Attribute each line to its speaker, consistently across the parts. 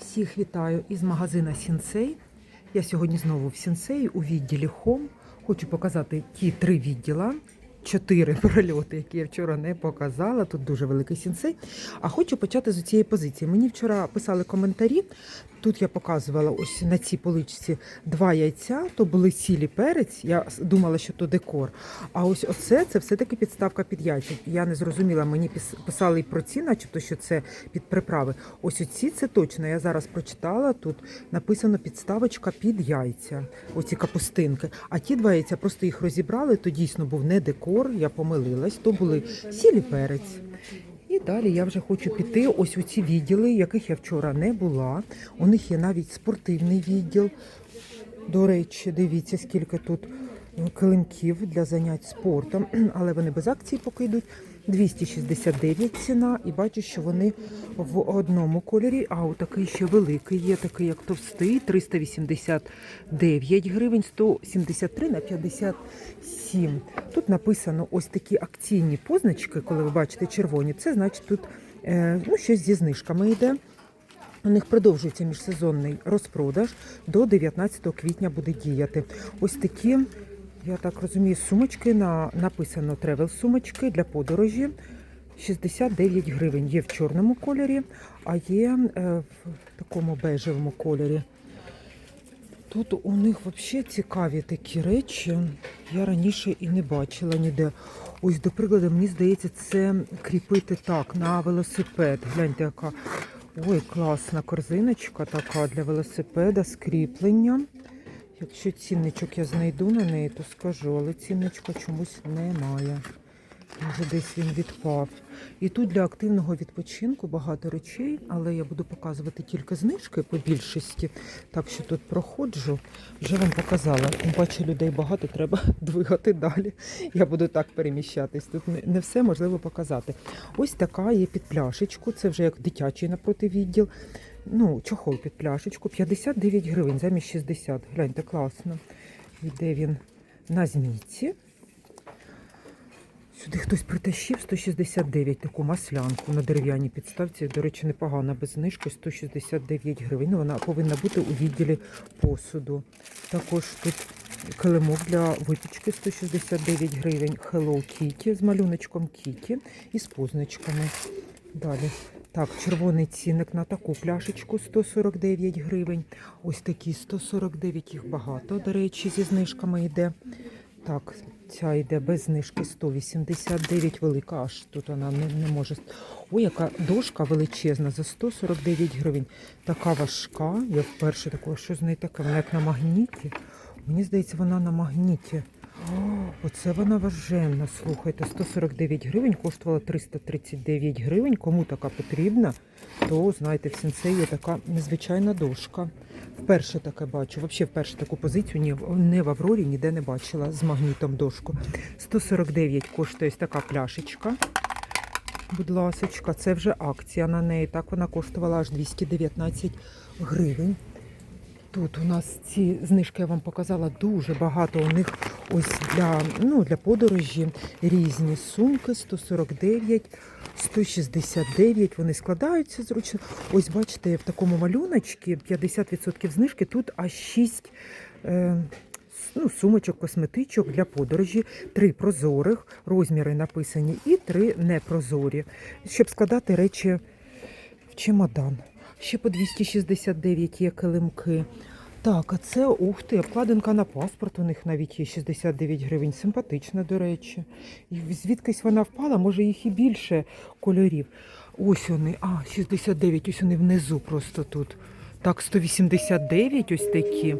Speaker 1: Всіх вітаю із магазина Сінсей. Я сьогодні знову в Сінсеї у відділі Home. Хочу показати ті три відділа, чотири прольоти, які я вчора не показала. Тут дуже великий сінсей. А хочу почати з цієї позиції. Мені вчора писали коментарі. Тут я показувала ось на цій поличці два яйця, то були сілі перець. Я думала, що то декор. А ось оце це все-таки підставка під яйця. Я не зрозуміла, мені писали і про ці, начебто, що це під приправи. Ось оці це точно. Я зараз прочитала. Тут написано підставочка під яйця. Оці капустинки. А ті два яйця просто їх розібрали. То дійсно був не декор, я помилилась. То були сілі перець. І далі я вже хочу піти ось у ці відділи, яких я вчора не була. У них є навіть спортивний відділ. До речі, дивіться, скільки тут килимків для занять спортом, але вони без акції поки йдуть. 269 ціна, і бачу, що вони в одному кольорі, а отакий ще великий є, такий як товстий, 389 гривень, 173 на 57. Тут написано ось такі акційні позначки, коли ви бачите червоні, це значить тут е, ну, щось зі знижками йде. У них продовжується міжсезонний розпродаж до 19 квітня буде діяти. Ось такі, я так розумію, сумочки на написано тревел сумочки для подорожі. 69 гривень. Є в чорному кольорі, а є е, в такому бежевому кольорі. Тут у них взагалі цікаві такі речі. Я раніше і не бачила ніде. Ось, до прикладу, мені здається, це кріпити так на велосипед. Гляньте, яка ой, класна корзиночка така для велосипеда з кріпленням. Якщо цінничок я знайду на неї, то скажу, але цінничка чомусь немає. Може, десь він відпав. І тут для активного відпочинку багато речей, але я буду показувати тільки знижки по більшості. Так що тут проходжу, вже вам показала. Паче людей багато, треба двигати далі. Я буду так переміщатись. Тут не, все можливо показати. Ось така є під пляшечку. Це вже як дитячий напроти відділ. Ну, чохол під пляшечку. 59 гривень замість 60. Гляньте, класно. Йде він на змійці. Сюди хтось притащив 169 таку маслянку на дерев'яній підставці. До речі, непогана без знижки 169 гривень. Ну, вона повинна бути у відділі посуду. Також тут килимок для випічки 169 гривень. Hello Kitty з малюночком Kitty і з позначками. Далі. Так, червоний цінник на таку пляшечку 149 гривень. Ось такі 149, їх багато, до речі, зі знижками йде. Так, ця йде без знижки 189, велика, аж тут вона не, не може. Ой, яка дошка величезна за 149 гривень. Така важка. Я вперше такого, що з нею таке? Вона як на магніті. Мені здається, вона на магніті. О, оце вона важенна. Слухайте, 149 гривень, коштувала 339 гривень. Кому така потрібна, то знаєте, в сенсей є така незвичайна дошка. Вперше таке бачу. Взагалі вперше таку позицію ні, не в Аврорі ніде не бачила з магнітом дошку. 149 коштує ось така пляшечка. Будь ласочка, це вже акція на неї. Так вона коштувала аж 219 гривень. Тут у нас ці знижки я вам показала дуже багато. У них ось для, ну, для подорожі різні сумки 149, 169. Вони складаються зручно. Ось бачите, в такому малюночці 50% знижки. Тут аж 6 е, ну, сумочок, косметичок для подорожі, три прозорих, розміри написані, і три непрозорі, щоб складати речі в чемодан. Ще по 269 є килимки. Так, а це ух ти, обкладинка на паспорт. У них навіть є 69 гривень. Симпатична, до речі. І звідкись вона впала, може їх і більше кольорів. Ось вони, а, 69, ось вони внизу просто тут. Так, 189 ось такі.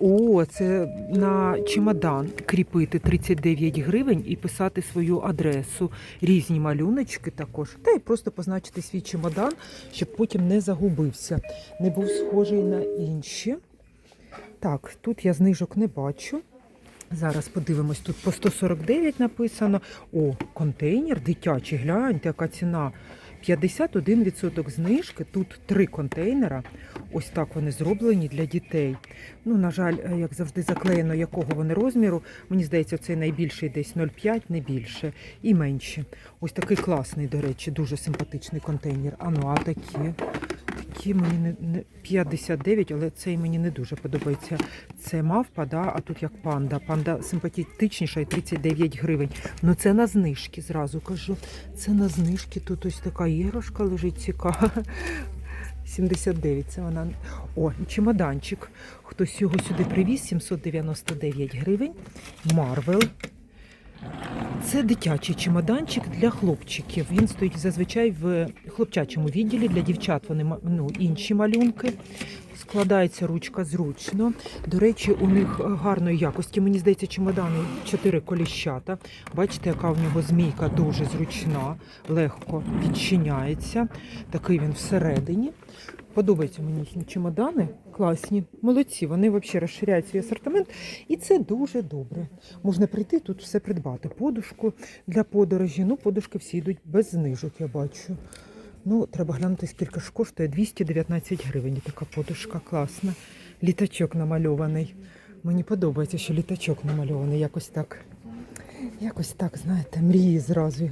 Speaker 1: О, це на чемодан кріпити 39 гривень і писати свою адресу. Різні малюночки також. Та й просто позначити свій чемодан, щоб потім не загубився. Не був схожий на інші. Так, тут я знижок не бачу. Зараз подивимось, тут по 149 написано. О, контейнер дитячий, гляньте, яка ціна. 51% знижки. Тут три контейнера. Ось так вони зроблені для дітей. Ну, на жаль, е, як завжди, заклеєно, якого вони розміру. Мені здається, цей найбільший десь 0,5, не більше і менше. Ось такий класний, до речі, дуже симпатичний контейнер. А ну, а такі. Такі мені не, не 59, але цей мені не дуже подобається. Це мавпа, да, а тут як панда. Панда симпатичніша і 39 гривень. Ну це на знижки, зразу кажу. Це на знижки. Тут ось така іграшка лежить цікава. 79, це вона. О, чемоданчик. Хтось його сюди привіз, 799 гривень. Марвел. Це дитячий чемоданчик для хлопчиків. Він стоїть зазвичай в хлопчачому відділі. Для дівчат вони ну, інші малюнки. Складається ручка зручно. До речі, у них гарної якості. Мені здається, чемодани 4 коліщата. Бачите, яка в нього змійка дуже зручна, легко відчиняється. Такий він всередині. Подобаються мені їхні чемодани. Класні, молодці. Вони взагалі розширяють свій асортимент. І це дуже добре. Можна прийти тут все придбати. Подушку для подорожі. Ну, подушки всі йдуть без знижок, я бачу. Ну, треба глянути, скільки ж коштує. 219 гривень. Така подушка класна. Літачок намальований. Мені подобається, що літачок намальований. Якось так. Якось так, знаєте, мрії зразу.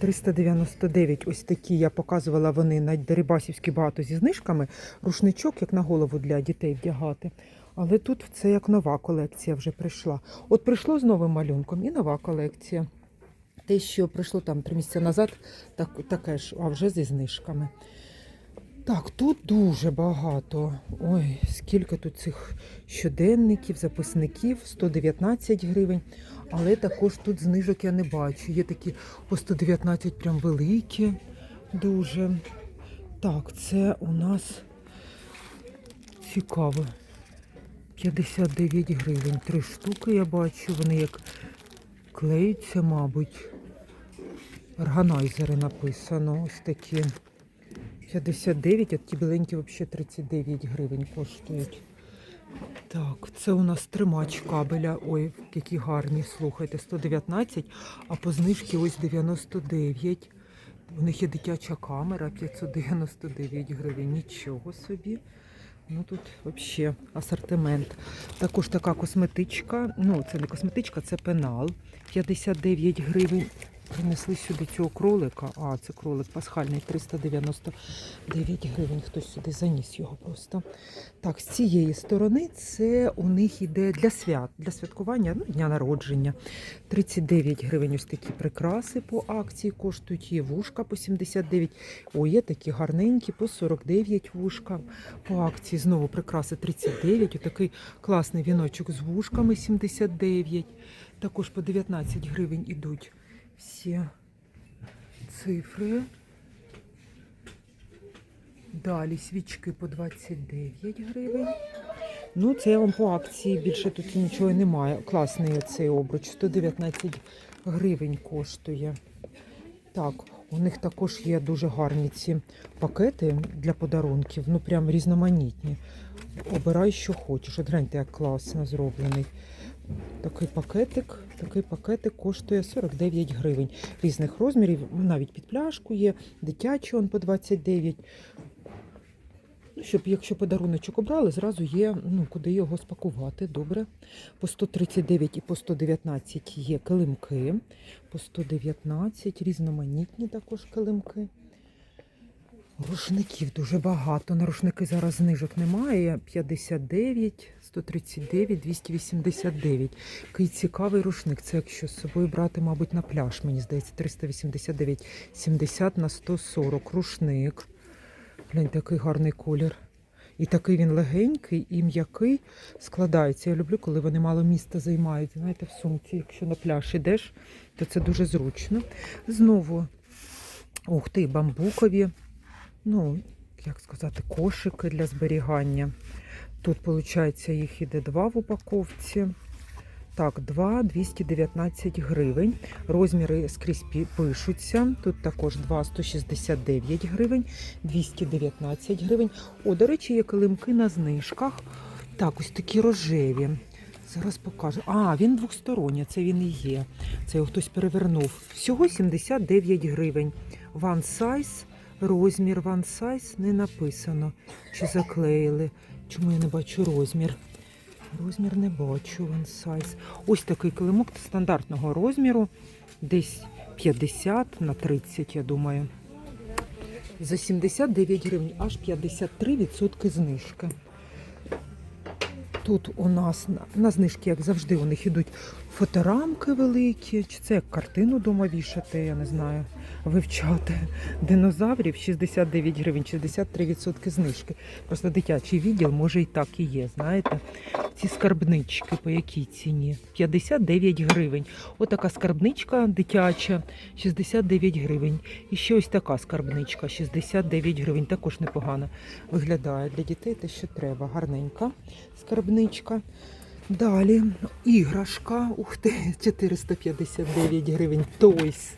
Speaker 1: 399, ось такі я показувала вони на Дерибасівській багато зі знижками. Рушничок, як на голову для дітей вдягати. Але тут це як нова колекція вже прийшла. От прийшло з новим малюнком і нова колекція. Те, що прийшло там три місяці назад, так, таке ж, а вже зі знижками. Так, тут дуже багато. Ой, скільки тут цих щоденників, записників, 119 гривень. Але також тут знижок я не бачу. Є такі по 119 прям великі. Дуже. Так, це у нас цікаво. 59 гривень. Три штуки я бачу. Вони як клеються, мабуть. Органайзери написано. Ось такі. 59, а ті біленькі взагалі 39 гривень коштують. Так, це у нас тримач кабеля. Ой, які гарні, слухайте, 119, а по знижці ось 99. У них є дитяча камера 599 гривень. Нічого собі. Ну тут взагалі асортимент. Також така косметичка. Ну, це не косметичка, це пенал. 59 гривень. Принесли сюди цього кролика. А, це кролик пасхальний, 399 гривень. Хтось сюди заніс його просто. Так, з цієї сторони це у них іде для свят, для святкування, ну, дня народження. 39 гривень ось такі прикраси по акції коштують. Є вушка по 79. О, є такі гарненькі, по 49 вушка. По акції знову прикраси 39. Отакий класний віночок з вушками 79. Також по 19 гривень ідуть всі цифри. Далі свічки по 29 гривень. Ну, це я вам по акції. Більше тут нічого немає. Класний цей обруч. 119 гривень коштує. Так, у них також є дуже гарні ці пакети для подарунків. Ну, прям різноманітні. Обирай, що хочеш. От гляньте, як класно зроблений. Такий пакетик, такий пакетик коштує 49 гривень різних розмірів. Навіть під пляшку є, дитячий он по 29. Ну, щоб якщо подаруночок обрали, зразу є ну, куди його спакувати. Добре. По 139 і по 119 є килимки. По 119 різноманітні також килимки. Рушників дуже багато. На рушники зараз знижок немає. 59, 139, 289. Який цікавий рушник. Це якщо з собою брати, мабуть, на пляж, мені здається, 389, 70 на 140. Рушник. Гляньте, який гарний колір. І такий він легенький і м'який складається. Я люблю, коли вони мало міста займають. Знаєте, в сумці, якщо на пляж ідеш, то це дуже зручно. Знову, ух ти, бамбукові ну, як сказати, кошики для зберігання. Тут, виходить, їх іде два в упаковці. Так, 2 219 гривень. Розміри скрізь пишуться. Тут також 2 169 гривень, 219 гривень. О, до речі, є килимки на знижках. Так, ось такі рожеві. Зараз покажу. А, він двосторонній, це він і є. Це його хтось перевернув. Всього 79 гривень. One size, розмір one size не написано. Чи заклеїли? Чому я не бачу розмір? Розмір не бачу, one size. Ось такий килимок стандартного розміру, десь 50 на 30, я думаю. За 79 гривень аж 53% знижки. Тут у нас на, на знижки, як завжди, у них ідуть фоторамки великі, чи це як картину дома вішати, я не знаю, вивчати. Динозаврів 69 гривень, 63% знижки. Просто дитячий відділ може і так і є, знаєте. Ці скарбнички по якій ціні? 59 гривень. Отака скарбничка дитяча 69 гривень. І ще ось така скарбничка 69 гривень. Також непогано виглядає для дітей те, що треба. Гарненька скарбничка. Далі іграшка. Ух ти, 459 гривень. Тойс.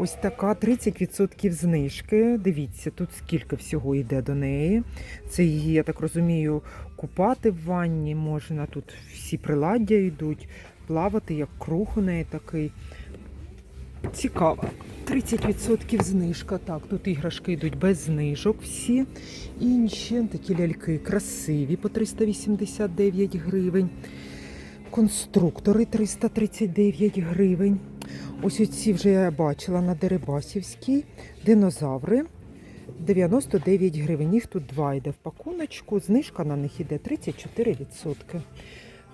Speaker 1: Ось така 30% знижки. Дивіться, тут скільки всього йде до неї. Це її, я так розумію, купати в ванні можна. Тут всі приладдя йдуть, плавати, як круг у неї такий. Цікаво. 30% знижка. Так, тут іграшки йдуть без знижок всі. Інші такі ляльки красиві по 389 гривень. Конструктори 339 гривень. Ось оці вже я бачила на Дерибасівській. Динозаври 99 гривень. Їх тут два йде в пакуночку. Знижка на них іде 34%.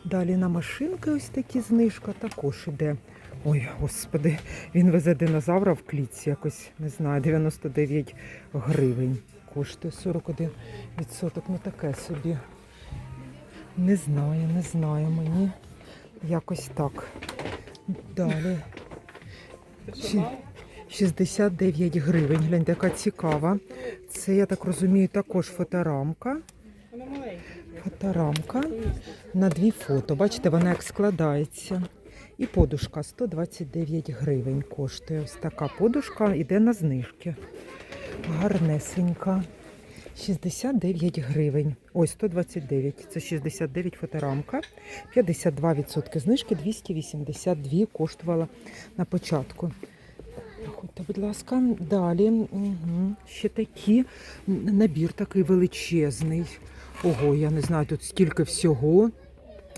Speaker 1: Далі на машинки ось такі знижка також іде. Ой, господи, він везе динозавра в клітці, якось не знаю, 99 гривень. Коштує 41%. Ну таке собі. Не знаю, не знаю мені. Якось так. Далі. Ші- 69 гривень. Гляньте, яка цікава. Це, я так розумію, також фоторамка. Фоторамка на дві фото. Бачите, вона як складається. І подушка 129 гривень коштує. Ось така подушка йде на знижки. Гарнесенька. 69 гривень. Ось 129. Це 69 фоторамка. 52% знижки, 282 коштувала на початку. Проходьте, будь ласка. Далі угу. ще такі. Набір такий величезний. Ого, я не знаю, тут стільки всього.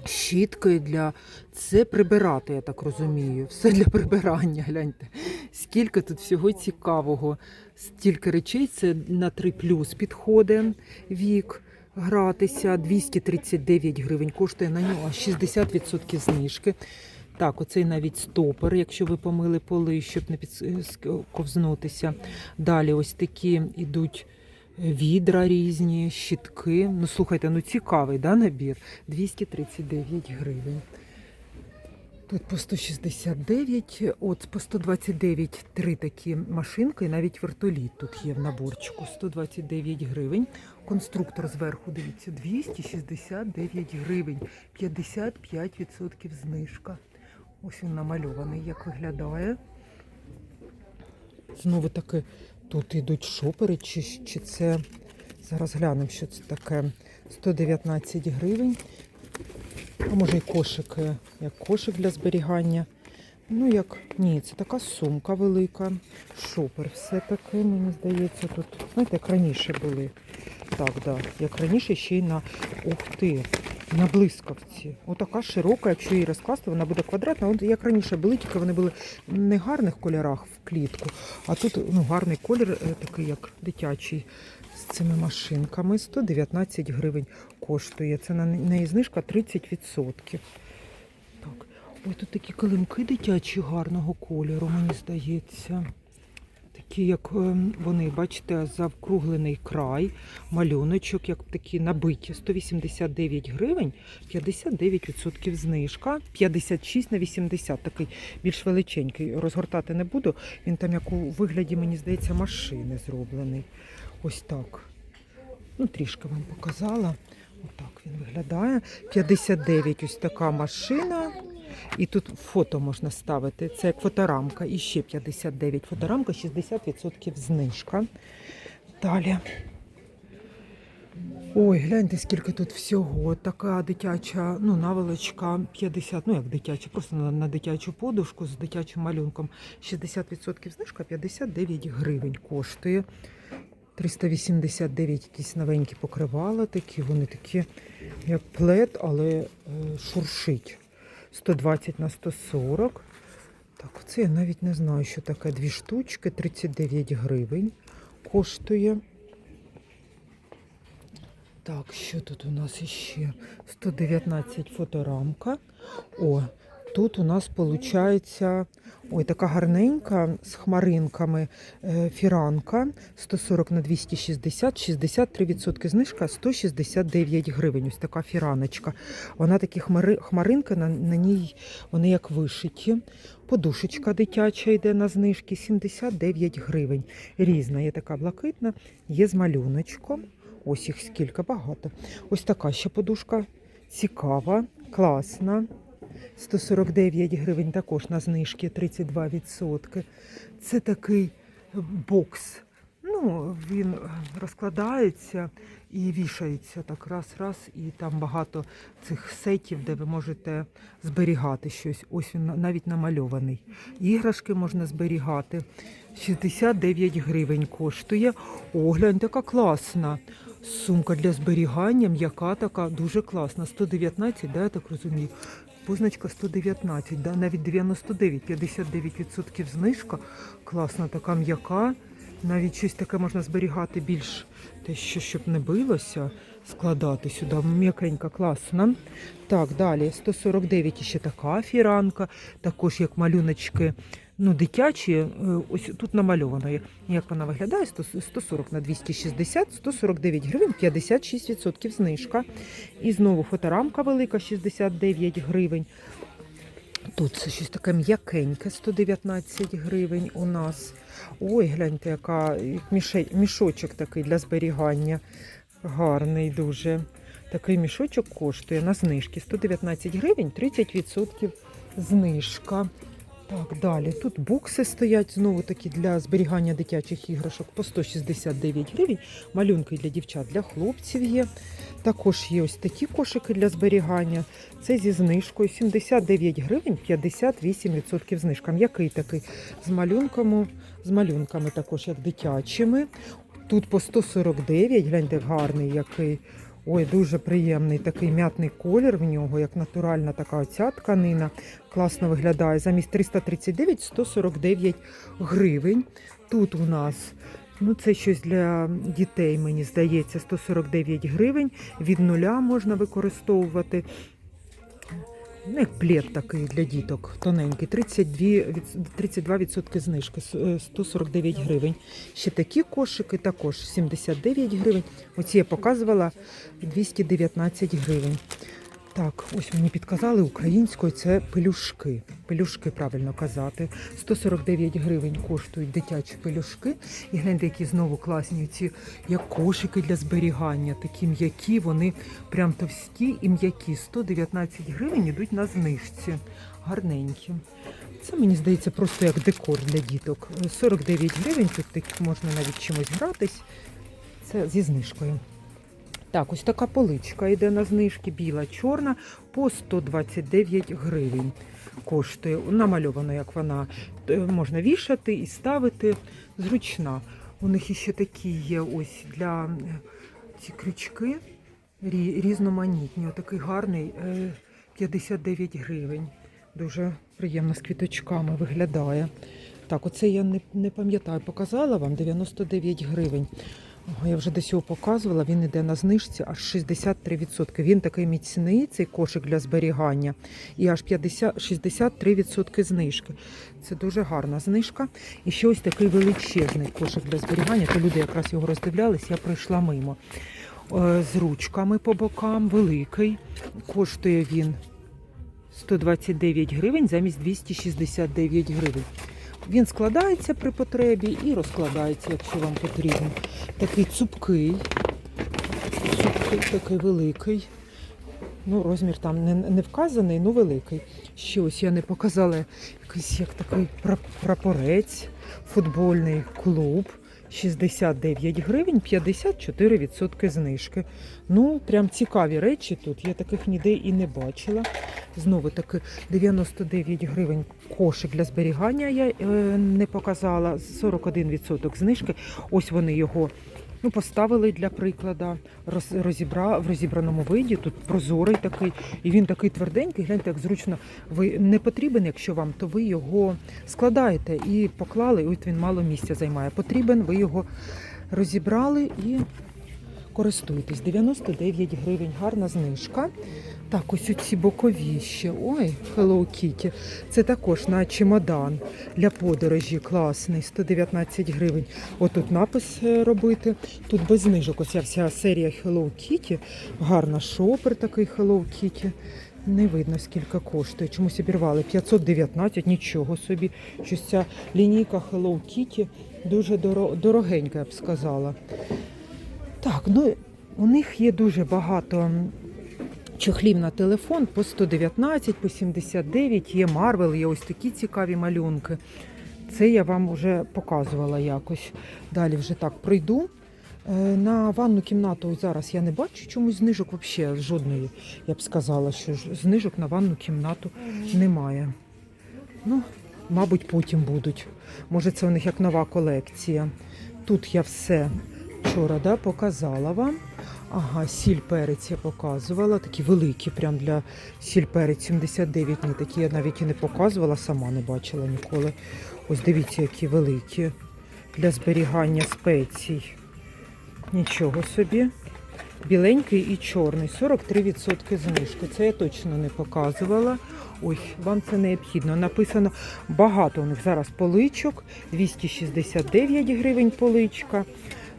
Speaker 1: Щітки для це прибирати, я так розумію. Все для прибирання. Гляньте, скільки тут всього цікавого. Стільки речей це на 3 плюс підходить вік гратися. 239 гривень коштує на нього 60% знижки. Так, оцей навіть стопор, якщо ви помили поли, щоб не підковзнутися. Далі ось такі ідуть відра різні, щітки. Ну, слухайте, ну цікавий да, набір. 239 гривень. Тут по 169, от по 129 три такі машинки, навіть вертоліт тут є в наборчику. 129 гривень. Конструктор зверху, дивіться, 269 гривень, 55% знижка. Ось він намальований, як виглядає. Знову таки, тут йдуть шопери, чи, чи це. Зараз глянемо, що це таке. 119 гривень. А може і кошики, як кошик для зберігання. Ну, як ні, це така сумка велика. Шопер все-таки, мені здається, тут, знаєте, як раніше були. Так, да, як раніше ще й на ух ти, на блискавці. Отака широка, якщо її розкласти, вона буде квадратна. От як раніше були, тільки вони були в не гарних кольорах в клітку, а тут ну, гарний колір, е, такий як дитячий. З цими машинками 119 гривень коштує. Це на неї знижка 30%. Так. Ой, тут такі килимки дитячі гарного кольору, мені здається. Такі, як е, вони, бачите, завкруглений край, малюночок, як такі набиті. 189 гривень, 59% знижка, 56 на 80, такий більш величенький. Розгортати не буду. Він там як у вигляді, мені здається, машини зроблений. Ось так. Ну, трішки вам показала. Отак він виглядає. 59 ось така машина. І тут фото можна ставити. Це як фоторамка. І ще 59 фоторамка, 60% знижка. Далі. Ой, гляньте, скільки тут всього. Така дитяча, ну, наволочка 50, ну як дитяча, просто на, на дитячу подушку з дитячим малюнком. 60% знижка, 59 гривень коштує. 389 якісь новенькі покривала, такі, вони такі, як плед, але е, шуршить. 120 на 140. Так, оце я навіть не знаю, що таке. Дві штучки, 39 гривень коштує. Так, що тут у нас іще? 119 фоторамка. О, тут у нас виходить ой, така гарненька з хмаринками е, фіранка 140 на 260, 63% знижка 169 гривень. Ось така фіраночка. Вона такі хмари, хмаринки, на, на ній вони як вишиті. Подушечка дитяча йде на знижки 79 гривень. Різна, є така блакитна, є з малюночком. Ось їх скільки багато. Ось така ще подушка цікава, класна. 149 гривень також на знижки 32%. Це такий бокс. Ну, він розкладається і вішається так раз-раз, і там багато цих сетів, де ви можете зберігати щось. Ось він навіть намальований. Іграшки можна зберігати. 69 гривень коштує. О, глянь, така класна. Сумка для зберігання, м'яка така, дуже класна. 119, да, я так розумію. Позначка 119, да, навіть 99, 59% знижка. Класна така м'яка. Навіть щось таке можна зберігати більш те, що щоб не билося, складати сюди. М'якенька, класна. Так, далі 149 ще така фіранка, також як малюночки. Ну, дитячі, е, ось тут намальовано, як вона виглядає, 140 на 260, 149 гривень, 56% знижка. І знову фоторамка велика, 69 гривень. Тут це щось таке м'якеньке, 119 гривень у нас. Ой, гляньте, яка як мішочок такий для зберігання. Гарний дуже. Такий мішочок коштує на знижки 119 гривень, 30% знижка. Так, далі. Тут бокси стоять знову такі для зберігання дитячих іграшок по 169 гривень. Малюнки для дівчат, для хлопців є. Також є ось такі кошики для зберігання. Це зі знижкою 79 гривень, 58% знижка. М'який такий з малюнками, з малюнками також як дитячими. Тут по 149, гляньте, гарний який. Ой, дуже приємний такий м'ятний колір в нього, як натуральна така оця тканина. Класно виглядає. Замість 339 149 гривень. Тут у нас ну це щось для дітей, мені здається, 149 гривень. Від нуля можна використовувати. Як плед такий для діток, тоненький, 32%, 32% знижки, е, 149 гривень. Ще такі кошики також 79 гривень. Оці я показувала 219 гривень. Так, ось мені підказали українською це пелюшки. Пелюшки, правильно казати. 149 гривень коштують дитячі пелюшки. І гляньте, які знову класні ці як кошики для зберігання. Такі м'які, вони прям товсті і м'які. 119 гривень ідуть на знижці. Гарненькі. Це мені здається просто як декор для діток. 49 гривень, тут можна навіть чимось гратись. Це зі знижкою. Так, ось така поличка йде на знижки, біла, чорна, по 129 гривень коштує. Намальовано, як вона е, можна вішати і ставити. Зручна. У них іще такі є ось для е, ці крючки рі- різноманітні. Отакий гарний е, 59 гривень. Дуже приємно з квіточками виглядає. Так, оце я не, не пам'ятаю, показала вам 99 гривень. Я вже десь його показувала, він іде на знижці аж 63%. Він такий міцний, цей кошик для зберігання, і аж 50, 63% знижки. Це дуже гарна знижка. І ще ось такий величезний кошик для зберігання. То люди якраз його роздивлялись, я пройшла мимо. Е, З ручками по бокам, великий. Коштує він 129 гривень замість 269 гривень. Він складається при потребі і розкладається, якщо вам потрібно. Такий цупкий, цупкий, такий великий. Ну, розмір там не, не вказаний, ну великий. Ще ось я не показала якийсь як такий прапорець, футбольний клуб. 69 гривень, 54% знижки. Ну, прям цікаві речі тут. Я таких ніде і не бачила. Знову таки 99 гривень кошик для зберігання я е, не показала. 41% знижки. Ось вони його ну, поставили для прикладу. Роз, розібра, в розібраному виді. Тут прозорий такий. І він такий тверденький. Гляньте, як зручно. Ви не потрібен, якщо вам, то ви його складаєте і поклали. і От він мало місця займає. Потрібен, ви його розібрали і користуйтесь. 99 гривень, гарна знижка. Так, ось ці бокові ще. Ой, Hello Kitty. Це також на чемодан для подорожі класний, 119 гривень. Отут напис е, робити. Тут без знижок. Оця вся серія Hello Kitty. Гарна шопер такий Hello Kitty. Не видно, скільки коштує. Чомусь обірвали. 519, нічого собі. Щось ця лінійка Hello Kitty дуже дорогенька, я б сказала. Так, ну у них є дуже багато чохлів на телефон по 119, по 79, є Марвел, є ось такі цікаві малюнки. Це я вам вже показувала якось. Далі вже так пройду. Е, На ванну кімнату зараз я не бачу чомусь знижок взагалі жодної. Я б сказала, що знижок на ванну кімнату немає. Ну, мабуть, потім будуть. Може, це у них як нова колекція. Тут я все вчора да, показала вам. Ага, сіль перець я показувала. Такі великі, прям для сіль перець 79 ні, такі я навіть і не показувала, сама не бачила ніколи. Ось дивіться, які великі для зберігання спецій. Нічого собі. Біленький і чорний, 43% знижки. Це я точно не показувала. Ой, вам це необхідно. Написано багато у них зараз поличок, 269 гривень поличка.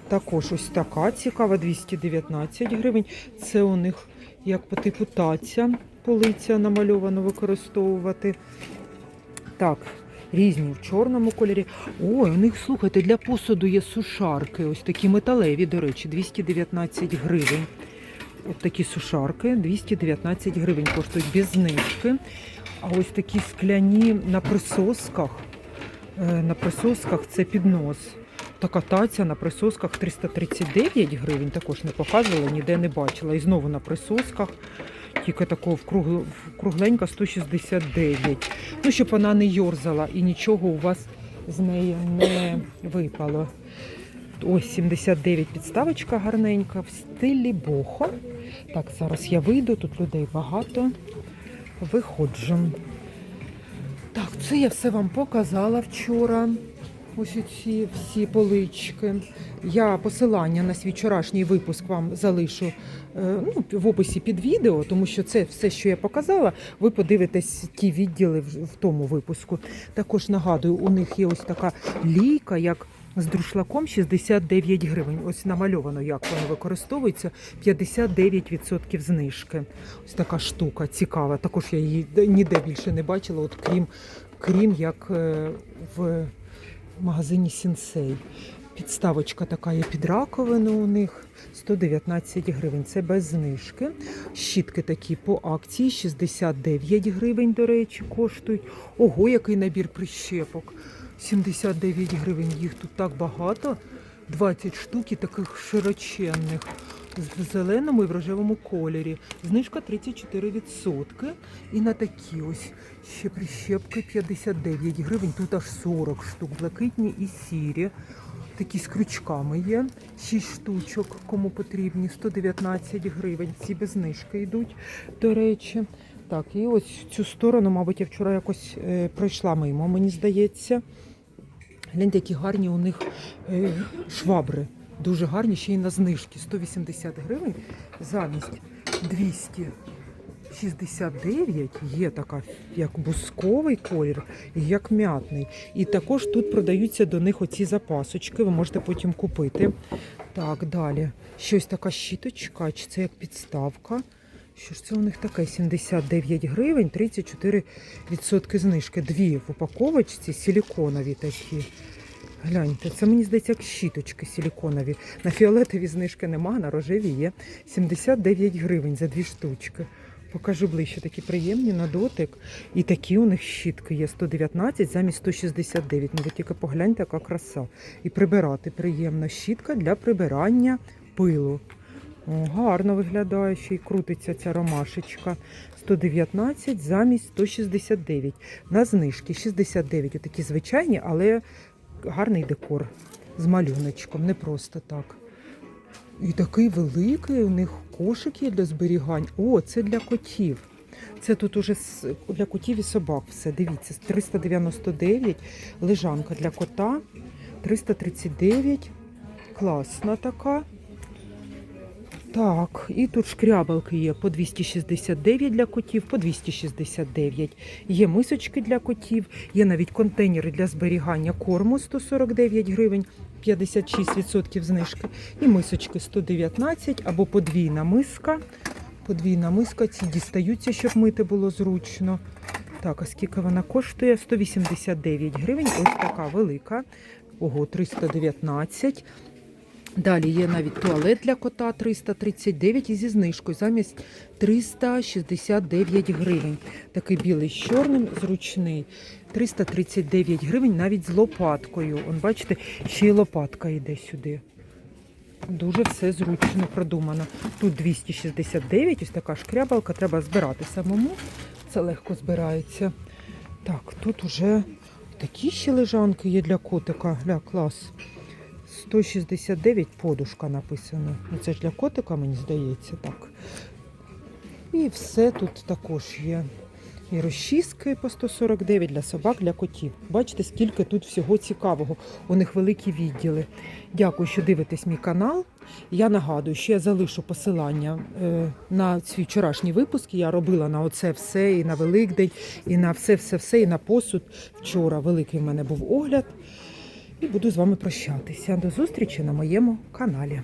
Speaker 1: Також ось така цікава, 219 гривень. Це у них як по типу таця, полиця намальовано використовувати. Так, різні в чорному кольорі. Ой, у них, слухайте, для посуду є сушарки. Ось такі металеві, до речі, 219 гривень. От такі сушарки 219 гривень коштують без знижки. А ось такі скляні на присосках. е, На присосках це піднос. Така таця на присосках 339 гривень. Також не показувала, ніде не бачила. І знову на присосках. Тільки такого кругленька 169. Ну, щоб вона не йорзала і нічого у вас з неї не випало. Ось 79 підставочка гарненька в стилі бохо. Так, зараз я вийду, тут людей багато. Виходжу. Так, це я все вам показала вчора. Ось ці всі полички. Я посилання на свій вчорашній випуск вам залишу е, ну, в описі під відео, тому що це все, що я показала, ви подивитесь ті відділи в, в тому випуску. Також нагадую, у них є ось така лійка, як з друшлаком 69 гривень. Ось намальовано, як воно використовується. 59% знижки. Ось така штука цікава. Також я її ніде більше не бачила, от крім, крім як е, в магазині Сінсей. Підставочка така є під раковину у них 119 гривень. Це без знижки. Щітки такі по акції 69 гривень, до речі, коштують. Ого, який набір прищепок. 79 гривень. Їх тут так багато. 20 штук і таких широченних. В зеленому і в рожевому кольорі. Знижка 34%. І на такі ось ще прищепки 59 гривень. Тут аж 40 штук, блакитні і сірі. Такі з крючками є. 6 штучок, кому потрібні, 119 гривень. Ці без знижки йдуть, до речі. Так, і ось цю сторону, мабуть, я вчора якось е, пройшла мимо, мені здається. Гляньте, які гарні у них е, швабри. Дуже гарні, ще й на знижки. 180 гривень замість 269 є така, як бусковий колір, як м'ятний. І також тут продаються до них оці запасочки, ви можете потім купити. Так, далі. Щось така щіточка, чи це як підставка. Що ж це у них таке? 79 гривень, 34% знижки. Дві в упаковочці силіконові такі. Гляньте, це мені здається, як щіточки силіконові. На фіолетові знижки нема, на рожеві є 79 гривень за дві штучки. Покажу ближче, такі приємні на дотик. І такі у них щітки є 119 замість 169. Ну ви тільки погляньте, яка краса. І прибирати приємна щітка для прибирання пилу. О, гарно виглядає, ще й крутиться ця ромашечка. 119 замість 169. На знижки 69. Отакі звичайні, але гарний декор з малюночком, не просто так. І такий великий у них кошик є для зберігань. О, це для котів. Це тут уже для котів і собак все. Дивіться, 399, лежанка для кота, 339, класна така. Так, і тут шкрябалки є по 269 для котів, по 269. Є мисочки для котів, є навіть контейнери для зберігання корму 149 гривень, 56% знижки. І мисочки 119 або подвійна миска. Подвійна миска, ці дістаються, щоб мити було зручно. Так, а скільки вона коштує? 189 гривень. Ось така велика. Ого, 319. Далі є навіть туалет для кота 339 і зі знижкою замість 369 гривень. Такий білий з чорним, зручний. 339 гривень навіть з лопаткою. Он, бачите, ще й лопатка йде сюди. Дуже все зручно продумано. Тут 269, ось така шкрябалка, треба збирати самому. Це легко збирається. Так, тут уже такі ще лежанки є для котика. Гля, клас. 169 подушка написано. Ну, Це ж для котика, мені здається, так. І все тут також є. І розчіски по 149 для собак, для котів. Бачите, скільки тут всього цікавого. У них великі відділи. Дякую, що дивитесь мій канал. Я нагадую, що я залишу посилання е, на свій вчорашній випуск. Я робила на оце все, і на Великдень, і на все-все-все, і на посуд. Вчора великий в мене був огляд. І буду з вами прощатися. До зустрічі на моєму каналі.